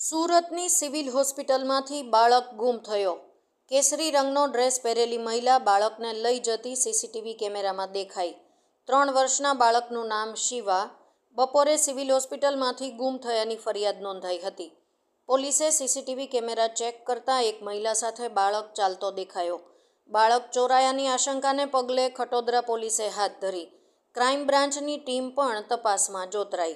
સુરતની સિવિલ હોસ્પિટલમાંથી બાળક ગુમ થયો. કેસરી રંગનો ડ્રેસ પહેરેલી મહિલા બાળકને લઈ જતી સીસીટીવી કેમેરામાં દેખાઈ. ત્રણ વર્ષના બાળકનું નામ શિવા. બપોરે સિવિલ હોસ્પિટલમાંથી ગુમ થયાની ફરિયાદ નોંધાઈ હતી. પોલીસે સીસીટીવી કેમેરા ચેક કરતાં એક મહિલા સાથે બાળક ચાલતો દેખાયો. બાળક ચોરાયાની આશંકાને પગલે ખટોદરા પોલીસે હાથ ધરી. ક્રાઇમ બ્રાન્ચની ટીમ પણ તપાસમાં જોતરાઈ.